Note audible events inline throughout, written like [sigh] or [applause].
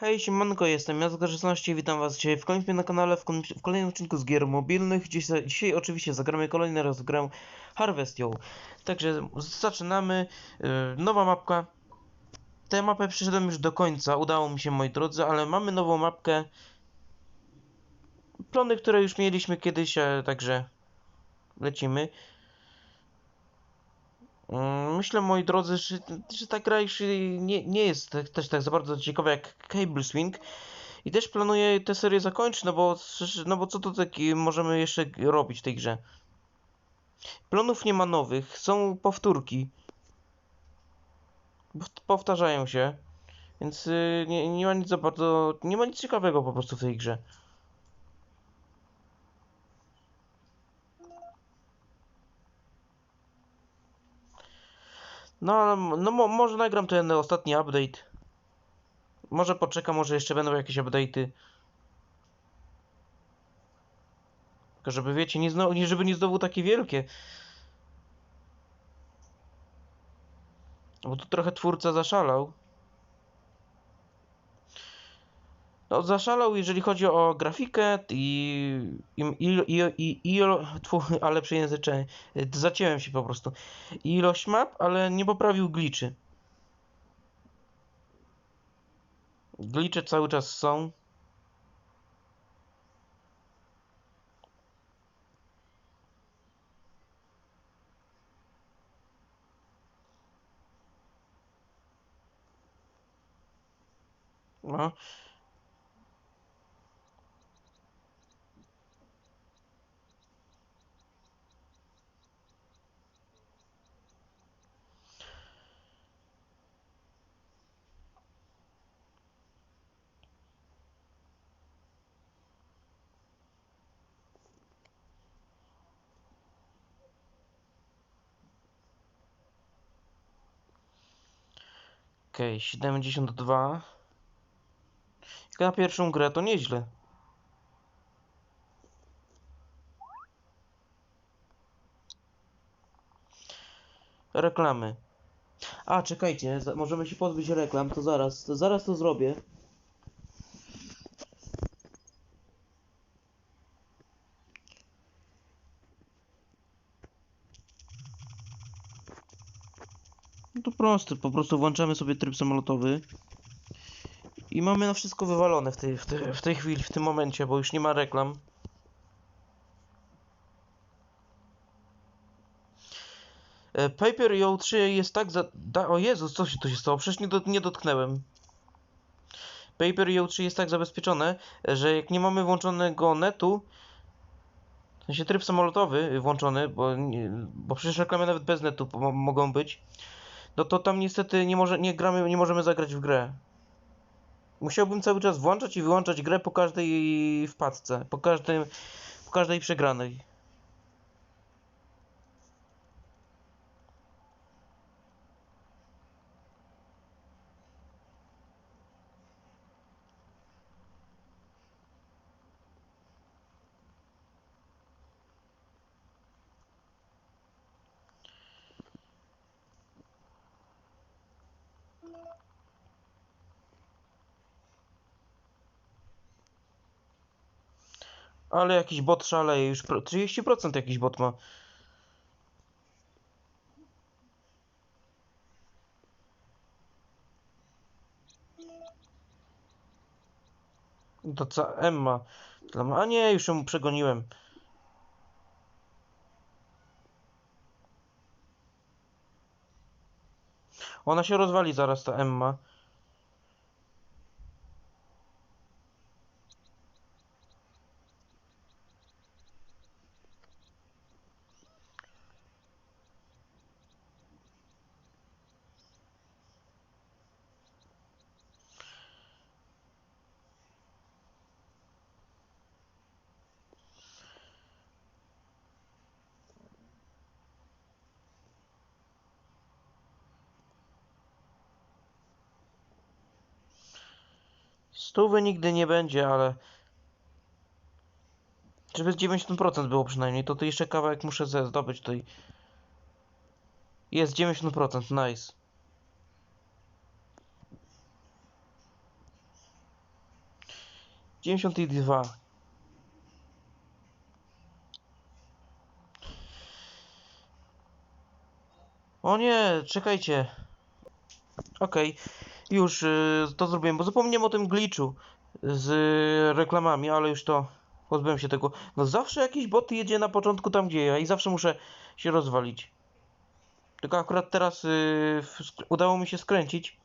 Hej, siemanko, jestem Jacek 16 witam was dzisiaj w kolejnym na kanale, w, w kolejnym odcinku z gier mobilnych. Dzisiaj, dzisiaj oczywiście zagramy kolejny raz grę Harvestią. Także zaczynamy. Yy, nowa mapka. Tę mapę przyszedłem już do końca, udało mi się moi drodzy, ale mamy nową mapkę. Plony, które już mieliśmy kiedyś, e, także lecimy. Mm, Myślę, moi drodzy, że, że ta gra już nie, nie jest też tak za bardzo ciekawa jak Cable Swing. I też planuję tę serię zakończyć, no bo, no bo co to taki możemy jeszcze robić w tej grze? Plonów nie ma nowych, są powtórki. Pow- Powtarzają się, więc y, nie, nie ma nic za bardzo, nie ma nic ciekawego po prostu w tej grze. No, no mo, może nagram ten ostatni update. Może poczekam, może jeszcze będą jakieś update'y. Tylko żeby wiecie, nie znowu, żeby nie znowu takie wielkie. Bo tu trochę twórca zaszalał. No, zaszalał, jeżeli chodzi o grafikę i. i, i, i, i, tfu, ale przejęzyczę. Zacięłem się po prostu. I ilość map, ale nie poprawił gliczy. Glicze cały czas są. No. Okej, 72. Jak na pierwszą grę to nieźle. Reklamy. A, czekajcie, możemy się pozbyć reklam, to zaraz, to zaraz to zrobię. Proste, po prostu włączamy sobie tryb samolotowy. I mamy na wszystko wywalone w tej, w, tej, w tej chwili, w tym momencie, bo już nie ma reklam. E, Paper Yo 3 jest tak za... Da... O Jezus, co się tu się stało? Przecież nie, do... nie dotknęłem. Paper Yo 3 jest tak zabezpieczone, że jak nie mamy włączonego netu, w sensie tryb samolotowy włączony, bo, bo przecież reklamy nawet bez netu mogą być, no to tam niestety nie, może... nie gramy, nie możemy zagrać w grę. Musiałbym cały czas włączać i wyłączać grę po każdej wpadce, po każdym, po każdej przegranej. Ale jakiś bot szaleje, już pro- 30% jakiś bot ma. To co, Emma. A nie, już ją przegoniłem. Ona się rozwali zaraz, ta Emma. Stówy nigdy nie będzie, ale... Żeby z 90% było przynajmniej, to tu jeszcze kawałek muszę zdobyć tutaj. Jest 90%, nice. 92. O nie, czekajcie. Okej, już y, to zrobiłem, bo zapomniałem o tym glitchu z reklamami, ale już to pozbyłem się tego. No zawsze jakiś bot jedzie na początku tam gdzie ja i zawsze muszę się rozwalić. Tylko akurat teraz y, udało mi się skręcić.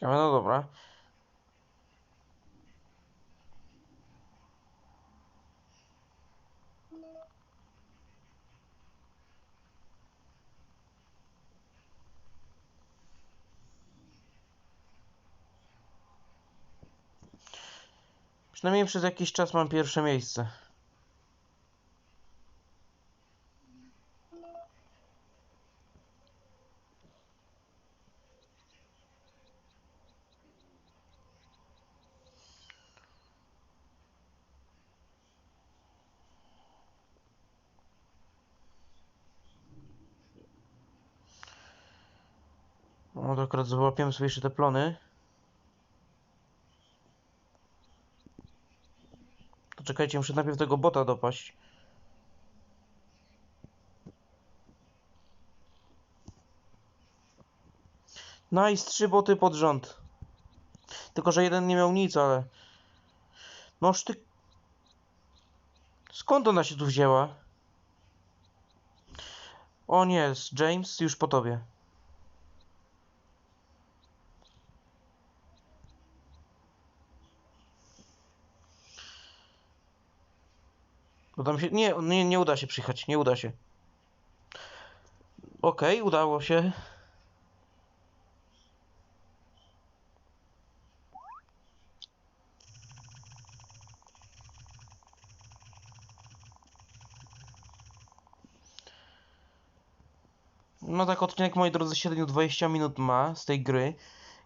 Ciekawe, no dobra. Przynajmniej przez jakiś czas mam pierwsze miejsce. No to akurat załapiemy sobie jeszcze te plony. To czekajcie, muszę najpierw tego bota dopaść. Nice, trzy boty pod rząd. Tylko, że jeden nie miał nic, ale... Noż ty... Skąd ona się tu wzięła? O nie, James, już po tobie. Bo tam się... Nie, nie, nie uda się przyjechać, nie uda się. Okej, udało się. No tak, odcinek, moi drodzy, średnio 20 minut ma z tej gry.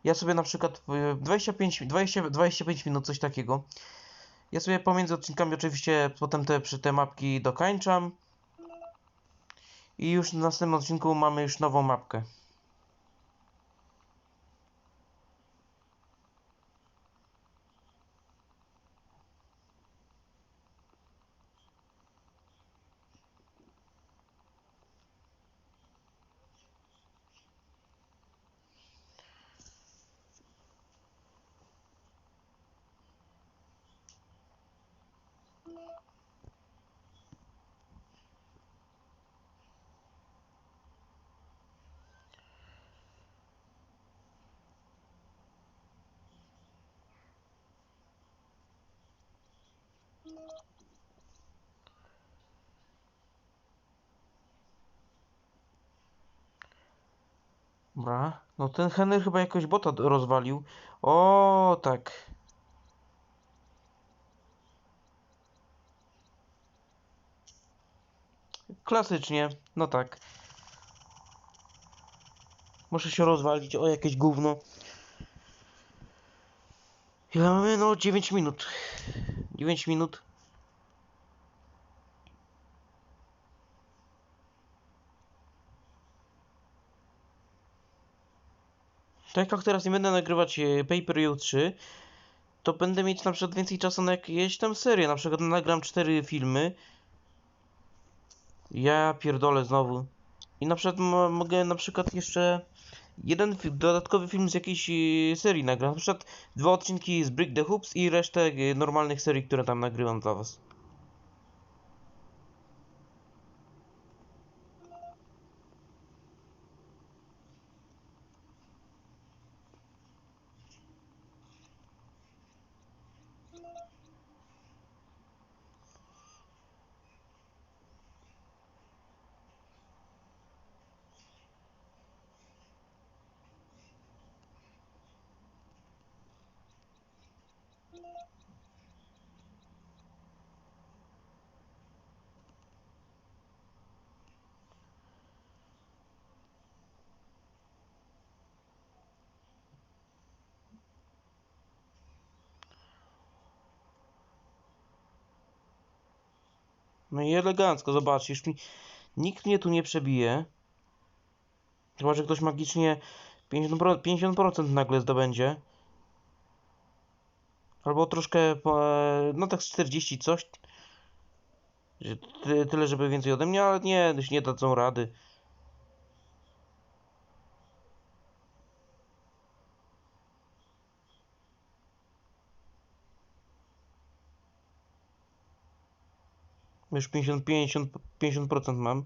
Ja sobie na przykład y, 25, 20, 25 minut, coś takiego. Ja sobie pomiędzy odcinkami oczywiście potem te, te mapki dokańczam. I już w następnym odcinku mamy już nową mapkę. Dobra. No ten Henry chyba jakoś bota rozwalił. O, tak. Klasycznie, no tak. Muszę się rozwalić o jakieś gówno. Ile mamy? No 9 minut. 9 minut. Tak jak teraz nie będę nagrywać Paper You 3, to będę mieć na przykład więcej czasu na jakieś tam serie. Na przykład nagram 4 filmy. Ja pierdolę znowu. I na przykład mo- mogę na przykład jeszcze jeden dodatkowy film z jakiejś e, serii nagrać. Na przykład dwa odcinki z Brick the Hoops i resztę e, normalnych serii, które tam nagrywam dla was. No i elegancko, zobacz, już mi... Nikt mnie tu nie przebije. Chyba, że ktoś magicznie 50%, 50% nagle zdobędzie. Albo troszkę, e, no tak z 40 coś. Tyle, żeby więcej ode mnie, ale nie, nie dadzą rady. Już 50, 50, 50% mam.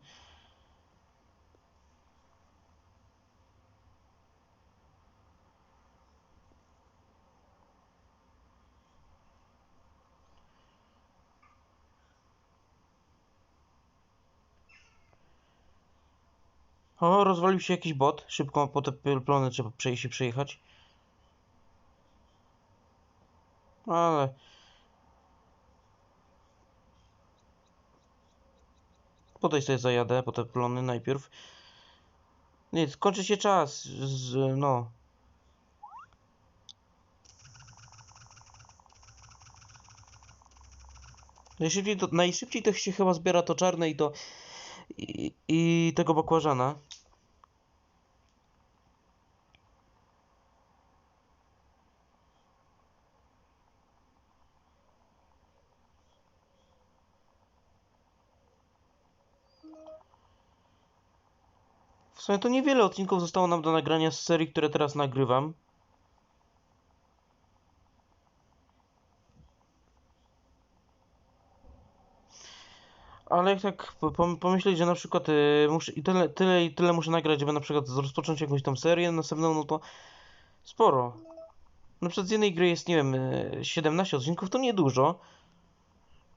O, rozwalił się jakiś bot. Szybko po te pl- plony trzeba przejść się przejechać. Ale... Tutaj sobie zajadę po te plony najpierw. Nie, skończy się czas. Z, no. Najszybciej to, najszybciej to się chyba zbiera to czarne i to... I, i tego bakłażana. Sumie to niewiele odcinków zostało nam do nagrania z serii, które teraz nagrywam. Ale jak tak po- pom- pomyśleć, że na przykład y, muszę i tyle, tyle i tyle muszę nagrać, żeby na przykład rozpocząć jakąś tam serię następną, no to sporo. Na przykład z jednej gry jest, nie wiem, y, 17 odcinków, to niedużo.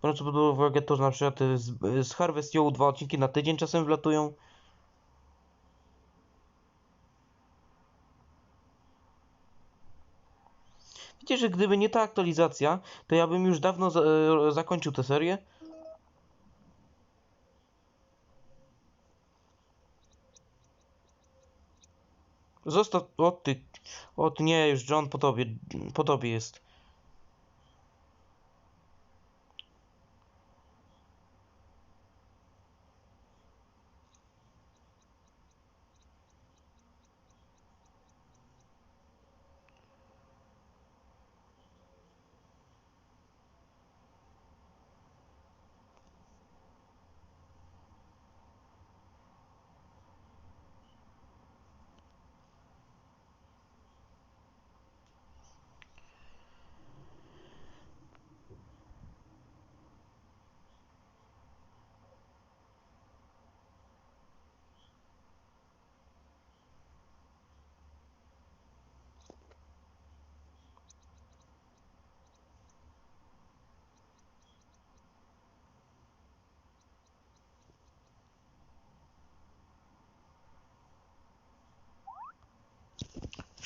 Biorąc pod uwagę to, że na przykład y, z, y, z Harvest Moon dwa odcinki na tydzień czasem wlatują. Wiecie, że gdyby nie ta aktualizacja, to ja bym już dawno za, e, zakończył tę serię. Zostaw. O ty. O ty nie, już John po tobie. Po tobie jest.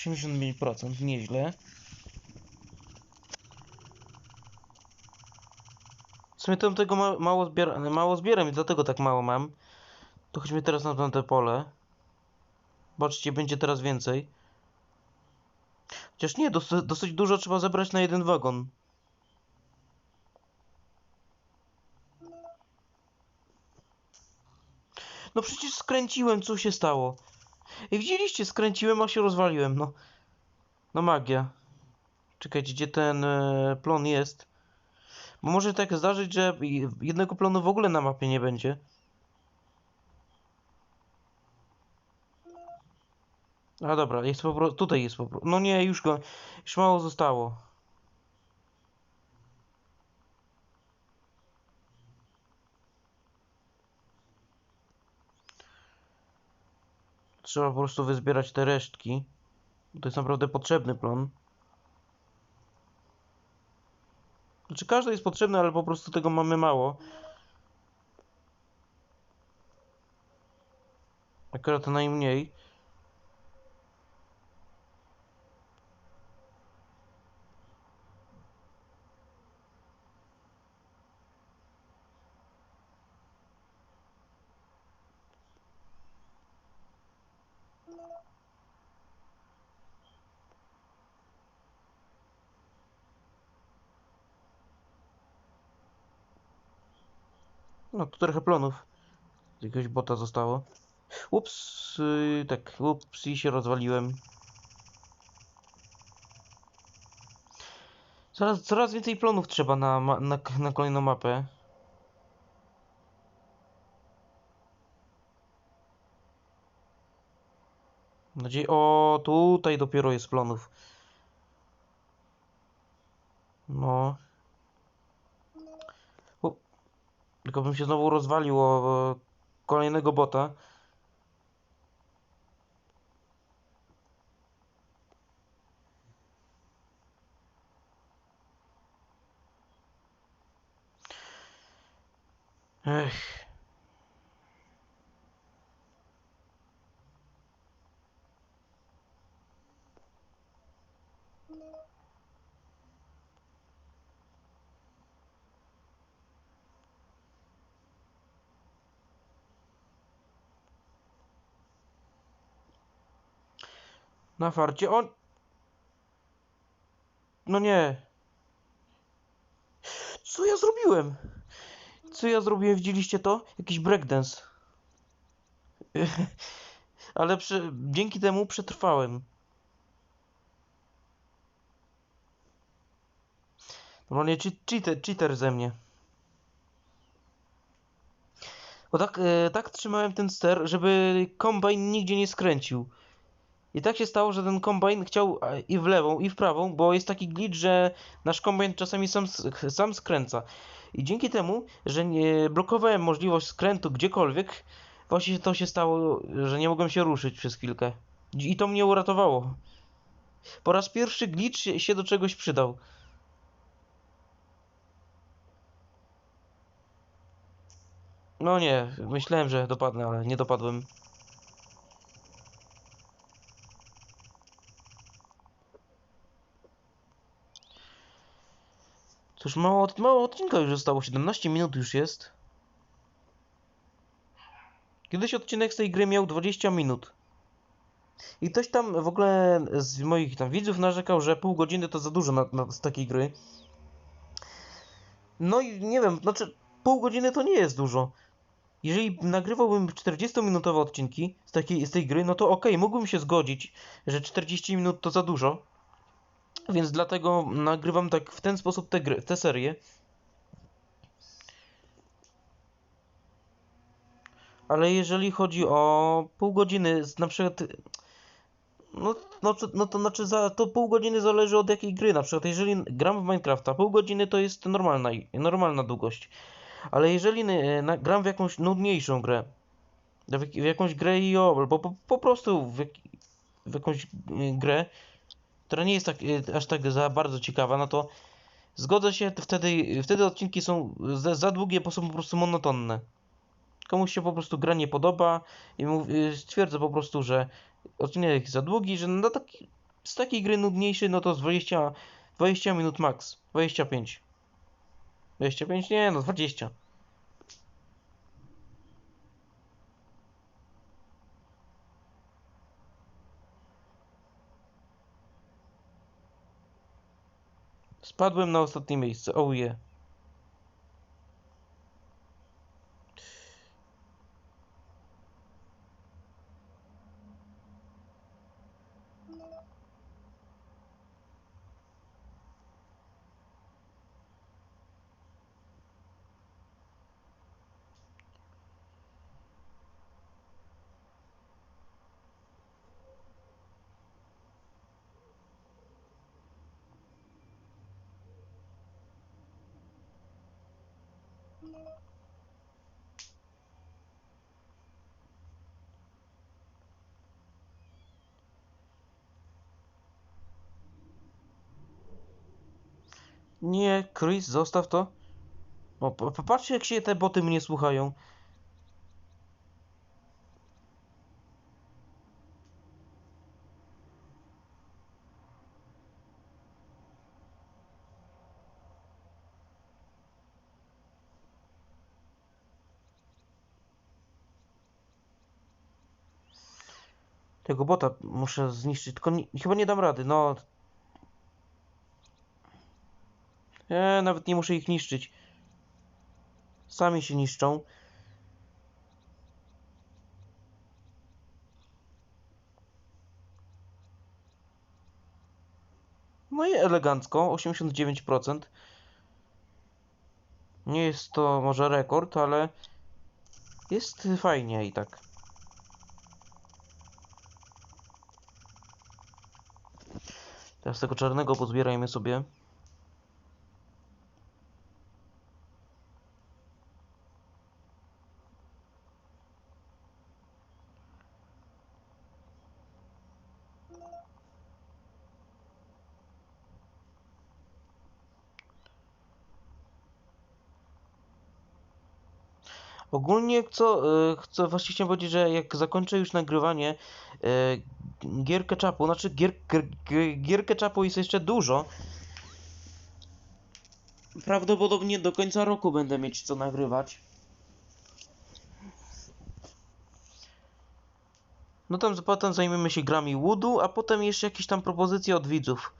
Osiemdziesiąt procent, nieźle. W sumie to tego ma, mało, zbiera, mało zbieram i dlatego tak mało mam. To chodźmy teraz na tamte pole. Zobaczcie, będzie teraz więcej. Chociaż nie, dosyć, dosyć dużo trzeba zebrać na jeden wagon. No przecież skręciłem, co się stało? I widzieliście, skręciłem, a się rozwaliłem, no. No magia. Czekajcie, gdzie ten e, plon jest? Bo może tak zdarzyć, że jednego plonu w ogóle na mapie nie będzie. A dobra, jest po prostu. Tutaj jest po prostu. No nie, już go. Już mało zostało. Trzeba po prostu wyzbierać te resztki. To jest naprawdę potrzebny plon. Znaczy każdy jest potrzebny, ale po prostu tego mamy mało. Akurat najmniej. No, tu trochę plonów. Jakiegoś bota zostało. Ups, yy, tak, ups, i się rozwaliłem. Coraz, coraz więcej plonów trzeba na, na, na kolejną mapę. Nadzieję... O, tutaj dopiero jest plonów. No. U, tylko bym się znowu rozwalił o, kolejnego bota. Ech. Na farcie on. No nie. Co ja zrobiłem? Co ja zrobiłem? Widzieliście to? Jakiś breakdance. [laughs] Ale przy... dzięki temu przetrwałem. Normalnie che- cheater, cheater ze mnie. Bo tak, e, tak trzymałem ten ster, żeby kombajn nigdzie nie skręcił. I tak się stało, że ten kombajn chciał e, i w lewą, i w prawą, bo jest taki glitch, że nasz kombajn czasami sam, sam skręca. I dzięki temu, że nie blokowałem możliwość skrętu gdziekolwiek, właśnie to się stało, że nie mogłem się ruszyć przez chwilkę. I to mnie uratowało. Po raz pierwszy glitch się do czegoś przydał. No nie, myślałem, że dopadnę, ale nie dopadłem. Cóż, mało, mało odcinka już zostało, 17 minut już jest. Kiedyś odcinek z tej gry miał 20 minut. I ktoś tam w ogóle z moich tam widzów narzekał, że pół godziny to za dużo na, na, z takiej gry. No i nie wiem, znaczy pół godziny to nie jest dużo. Jeżeli nagrywałbym 40-minutowe odcinki z, takiej, z tej gry, no to okej, mógłbym się zgodzić, że 40 minut to za dużo. Więc dlatego nagrywam tak w ten sposób tę gry, tę serię. Ale jeżeli chodzi o pół godziny, na przykład. No, no, no to znaczy za to pół godziny zależy od jakiej gry. Na przykład jeżeli gram w Minecrafta, pół godziny to jest normalna, normalna długość. Ale jeżeli y, na, gram w jakąś nudniejszą grę, w, jak- w jakąś grę IO, albo po, po prostu w, jak, w jakąś y, grę, która nie jest tak, y, aż tak za bardzo ciekawa, no to zgodzę się, wtedy, wtedy odcinki są za, za długie, bo są po prostu monotonne. Komuś się po prostu gra nie podoba i mów, y, stwierdza po prostu, że odcinek jest za długi, że no taki, z takiej gry nudniejszy, no to z 20, 20 minut max, 25. 25? Nie, no 20. Spadłem na ostatnie miejsce, oh yeah. Nie, Chris, zostaw to. O, po- popatrzcie jak się te boty mnie słuchają. Tego bota muszę zniszczyć, tylko nie, chyba nie dam rady, no. Nie, nawet nie muszę ich niszczyć. Sami się niszczą. No i elegancko, 89%. Nie jest to może rekord, ale jest fajnie i tak. Teraz tego czarnego pozbierajmy sobie. Ogólnie co, y, chcę właśnie chciałem powiedzieć, że jak zakończę już nagrywanie y, gier ketchupu, znaczy gier, gier, ketchupu jest jeszcze dużo. Prawdopodobnie do końca roku będę mieć co nagrywać. No tam potem zajmiemy się grami Woodu, a potem jeszcze jakieś tam propozycje od widzów.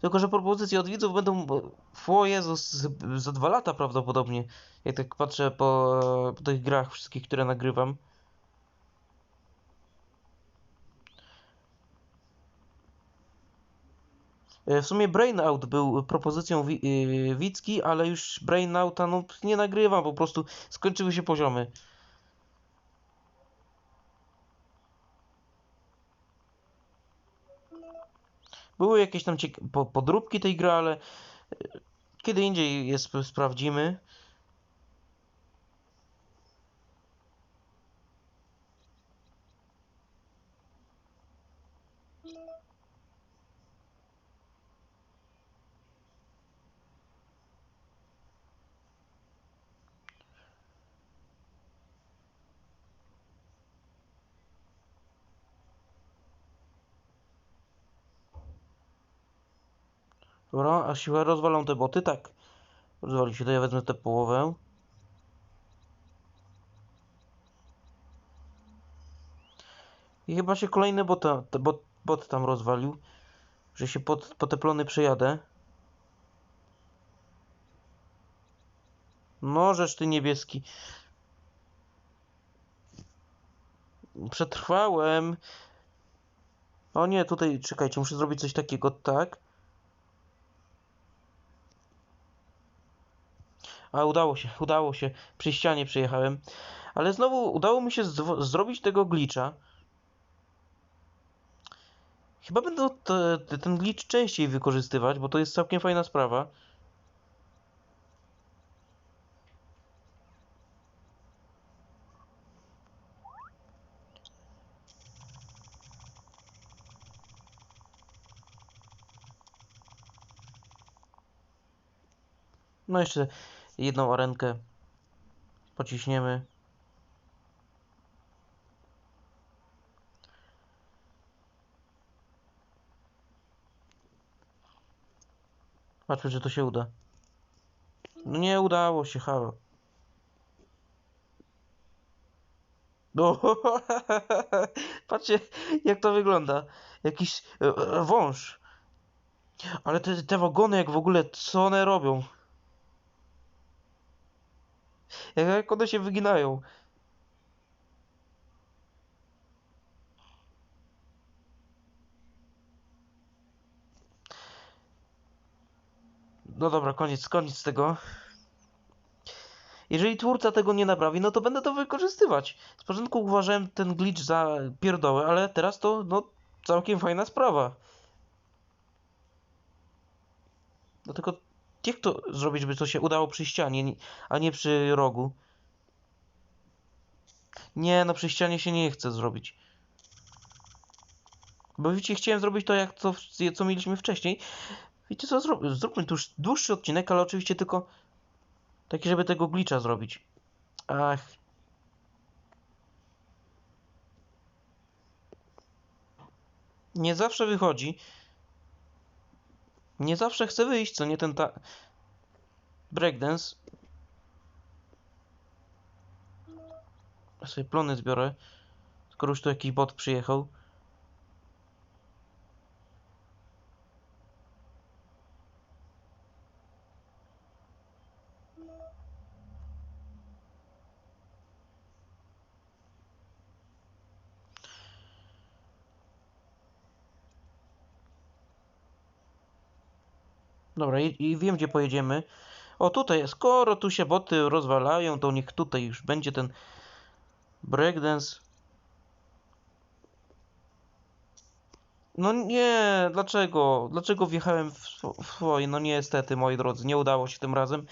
Tylko, że propozycje od widzów będą, o Jezus, za dwa lata prawdopodobnie. Jak tak patrzę po, po tych grach wszystkich, które nagrywam. E, W sumie Brainout był propozycją yy, Wicki, ale już Brainouta no, nie nagrywam, po prostu skończyły się poziomy. Były jakieś tam podróbki tej gry, ale e, kiedy indziej je sp- sprawdzimy. Dobra, a siłę rozwalą te boty? Tak. Rozwali się, to ja wezmę tę połowę. I chyba się kolejny bot, bot, bot tam rozwalił. Że się pod, po te plony przejadę. No, żeż ty niebieski. Przetrwałem. O nie, tutaj, czekajcie, muszę zrobić coś takiego, tak. A udało się, [laughs] udało się. Przy ścianie przejechałem. Ale znowu udało mi się zrobić tego glitcha. Chyba będę te, ten glitch częściej wykorzystywać, bo to jest całkiem fajna sprawa. No jeszcze jedną arenkę pociśniemy. Patrzmy, czy to się uda. No nie udało się, halo. No, [laughs] patrzcie, jak to wygląda. Jakiś e, e, wąż. Ale te, te wagony, jak w ogóle, co one robią? [laughs] Jak, one się wyginają. No dobra, koniec, koniec tego. Jeżeli twórca tego nie naprawi, no to będę to wykorzystywać. Z początku uważałem ten glitch za pierdołę, ale teraz to, no, całkiem fajna sprawa. No tylko jak to zrobić, żeby to się udało przy ścianie, nie- a nie przy rogu? Nie, no przy ścianie się nie chce zrobić. Bo wiecie, chciałem zrobić to jak to, co mieliśmy wcześniej. Wiecie co, zrób, zróbmy tu dłuższy odcinek, ale oczywiście tylko taki, żeby tego glitcha zrobić. Ach. Nie zawsze wychodzi. Nie zawsze chce wyjść, co nie ten ta... Breakdance. Ja sobie plony zbiorę. Skoro już tu jakiś bot przyjechał. Dobra, i, i wiem gdzie pojedziemy. O tutaj, skoro tu się boty rozwalają, to niech tutaj już będzie ten breakdance. No nie, dlaczego? Dlaczego wjechałem w, w swoje? No niestety, moi drodzy, nie udało się tym razem.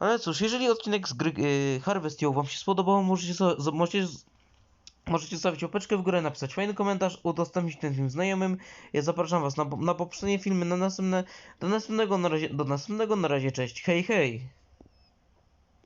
Ale cóż, jeżeli odcinek z gry yy, Harvest Ją wam się spodobał, możecie, możecie, możecie zostawić łapeczkę w górę, napisać fajny komentarz, udostępnić ten film znajomym. Ja zapraszam was na, na poprzednie filmy, na następne, do następnego na razie, do następnego na razie, cześć, hej hej!